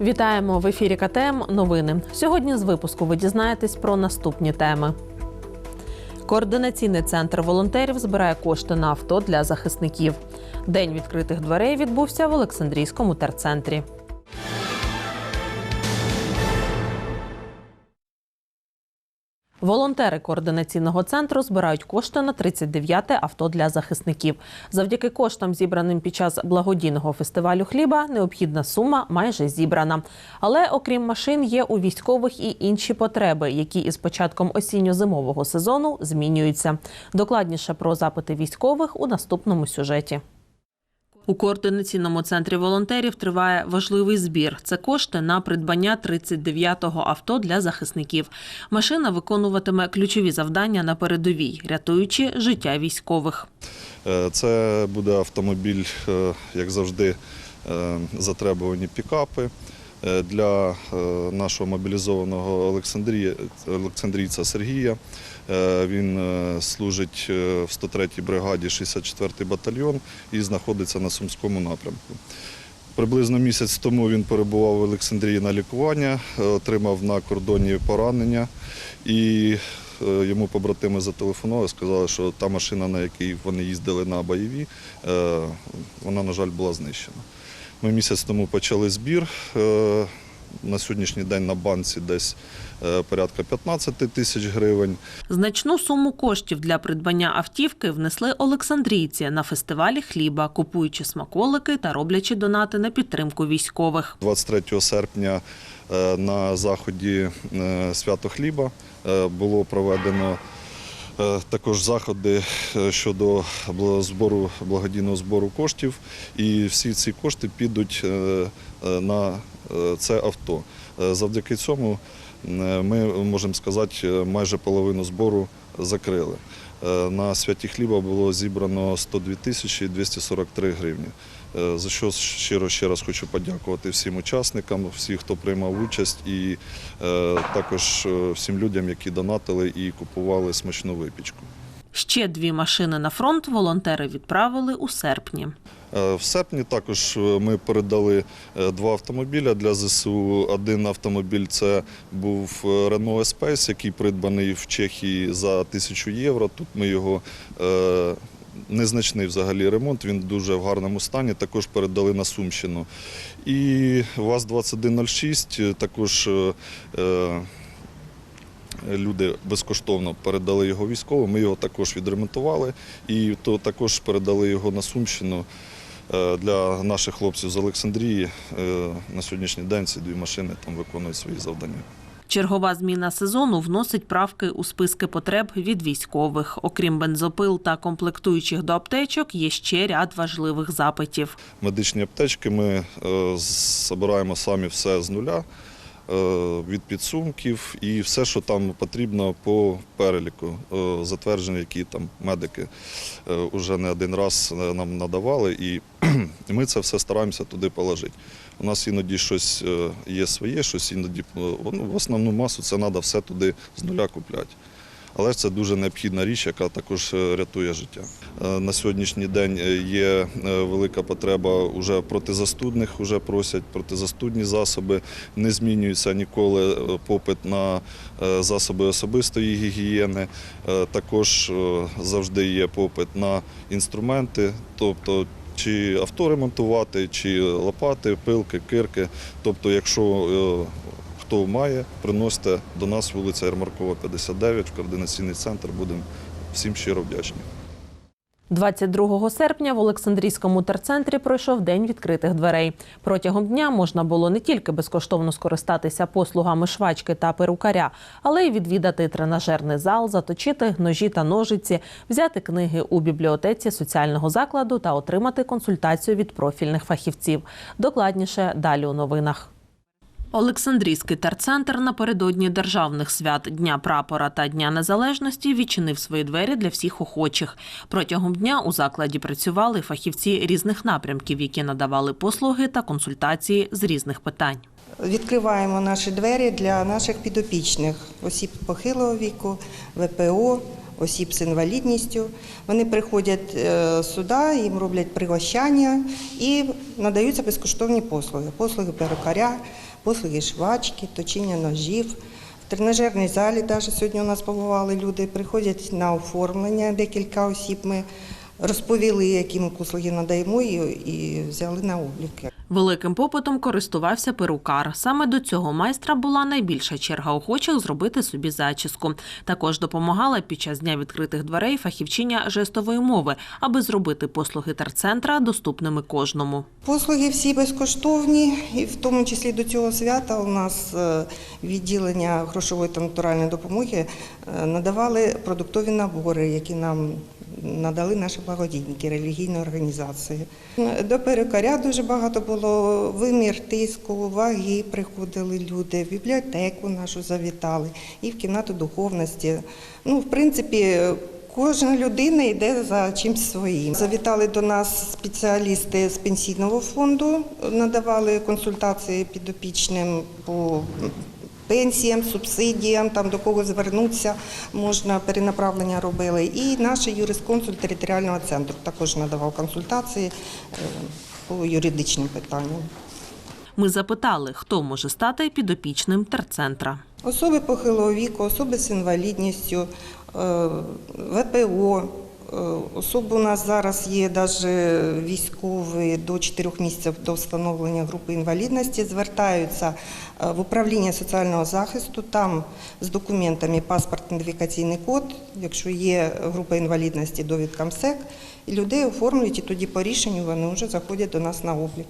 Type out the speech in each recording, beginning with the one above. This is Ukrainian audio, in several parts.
Вітаємо в ефірі КТМ. Новини. Сьогодні з випуску ви дізнаєтесь про наступні теми. Координаційний центр волонтерів збирає кошти на авто для захисників. День відкритих дверей відбувся в Олександрійському терцентрі. Волонтери координаційного центру збирають кошти на 39-те авто для захисників. Завдяки коштам, зібраним під час благодійного фестивалю хліба, необхідна сума майже зібрана. Але окрім машин, є у військових і інші потреби, які із початком осінньо-зимового сезону змінюються. Докладніше про запити військових у наступному сюжеті. У координаційному центрі волонтерів триває важливий збір. Це кошти на придбання 39-го авто для захисників. Машина виконуватиме ключові завдання на передовій, рятуючи життя військових. Е, Це буде автомобіль, е, як завжди, е, затребувані пікапи. Е, Для е, нашого мобілізованого Олександрійця Сергія. Е, Він служить в 103-й бригаді 64-й батальйон і знаходиться на Сумському напрямку. Приблизно місяць тому він перебував в Олександрії на лікування, отримав на кордоні поранення і йому побратими зателефонували, сказали, що та машина, на якій вони їздили на бойові, вона, на жаль, була знищена. Ми місяць тому почали збір. е, На сьогоднішній день на банці десь е, порядка 15 тисяч гривень. Значну суму коштів для придбання автівки внесли олександрійці на фестивалі хліба, купуючи смаколики та роблячи донати на підтримку військових. 23 серпня е, на заході свято хліба було проведено також заходи е, щодо збору благодійного збору коштів, і всі ці кошти підуть е, е, на е, це авто. Е, Завдяки цьому е, ми можемо сказати, е, майже половину збору закрили. Е, На святі хліба було зібрано 102 тисячі 243 гривні. Е, За що щиро ще раз хочу подякувати всім учасникам, всім, хто приймав участь, і е, також е, всім людям, які донатили і купували смачну випічку. Ще дві машини на фронт волонтери відправили у серпні. В серпні також ми передали два автомобіля для ЗСУ. Один автомобіль це був Renault Espace, який придбаний в Чехії за тисячу євро. Тут ми його незначний взагалі ремонт, він дуже в гарному стані. Також передали на Сумщину. І ВАЗ-2106 також. е, е, Люди безкоштовно передали його військовим. Ми його також відремонтували і то також передали його на Сумщину е, для наших хлопців з Олександрії. Е, На сьогоднішній день ці дві машини там виконують свої завдання. Чергова зміна сезону вносить правки у списки потреб від військових. Окрім бензопил та комплектуючих до аптечок, є ще ряд важливих запитів. Медичні аптечки ми е, збираємо самі все з нуля. е, Від підсумків і все, що там потрібно по переліку, е, затвердження, які там медики вже не один раз нам надавали, і ми це все стараємося туди положити. У нас іноді щось е, є своє, щось іноді е, ну, в основну масу це треба все туди з нуля купляти. Але це дуже необхідна річ, яка також е, рятує життя. На сьогоднішній день є велика потреба уже протизастудних, вже просять протизастудні засоби. Не змінюється ніколи попит на засоби особистої гігієни. Також завжди є попит на інструменти, тобто чи авто ремонтувати, чи лопати, пилки, кирки. Тобто, якщо е, хто має, приносите до нас вулиця Ярмаркова, 59, в координаційний центр. Будемо всім щиро вдячні. 22 серпня в Олександрійському терцентрі пройшов день відкритих дверей. Протягом дня можна було не тільки безкоштовно скористатися послугами швачки та перукаря, але й відвідати тренажерний зал, заточити ножі та ножиці, взяти книги у бібліотеці соціального закладу та отримати консультацію від профільних фахівців. Докладніше далі у новинах. Олександрійський терцентр напередодні державних свят Дня прапора та Дня Незалежності відчинив свої двері для всіх охочих. Протягом дня у закладі працювали фахівці різних напрямків, які надавали послуги та консультації з різних питань. Відкриваємо наші двері для наших підопічних осіб похилого віку, ВПО, осіб з інвалідністю. Вони приходять е, сюди, їм роблять пригощання і надаються безкоштовні послуги. Послуги перукаря, послуги швачки, точіння ножів. В тренажерній залі навіть сьогодні у нас побували люди, приходять на оформлення, декілька осіб ми розповіли, які ми послуги надаємо і, взяли на облік. Великим попитом користувався перукар. Саме до цього майстра була найбільша черга охочих зробити собі зачіску. Також допомагала під час дня відкритих дверей фахівчиня жестової мови, аби зробити послуги терцентра доступними кожному. Послуги всі безкоштовні, і в тому числі до цього свята у нас е, відділення грошової та натуральної допомоги е, надавали продуктові набори, які нам надали наші благодійники, релігійні організації. До перукаря дуже багато було вимір тиску, ваги приходили люди, в бібліотеку нашу завітали і в кімнату духовності. Ну, в принципі, Кожна людина йде за чимось своїм. Завітали до нас спеціалісти з пенсійного фонду, надавали консультації підопічним по пенсіям, субсидіям, там до кого звернутися, можна перенаправлення робили. І наш юрисконсульт територіального центру також надавав консультації е, по юридичним питанням. Ми запитали, хто може стати підопічним терцентра. Особи похилого віку, особи з інвалідністю, е, ВПО. Е, Особи у нас зараз є навіть військові до 4 місяців до встановлення групи інвалідності, звертаються е, в управління соціального захисту, там з документами паспорт, ідентифікаційний код, якщо є група інвалідності, довідка МСЕК, і людей оформлюють, і тоді по рішенню вони вже заходять до нас на облік.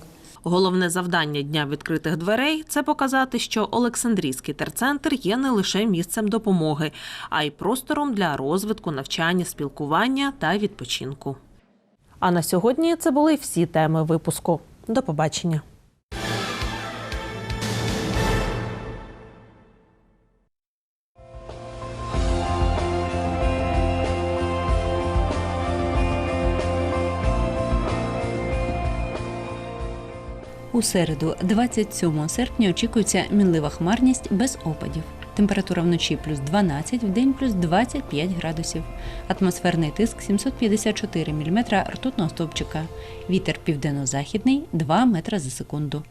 Головне завдання дня відкритих дверей це показати, що Олександрійський терцентр є не лише місцем допомоги, а й простором для розвитку, навчання, спілкування та відпочинку. А на сьогодні це були всі теми випуску. До побачення. У середу, 27 серпня, очікується мінлива хмарність без опадів. Температура вночі плюс 12, в день плюс 25 градусів. Атмосферний тиск 754 мм ртутного стовпчика. Вітер південно-західний 2 метри за секунду.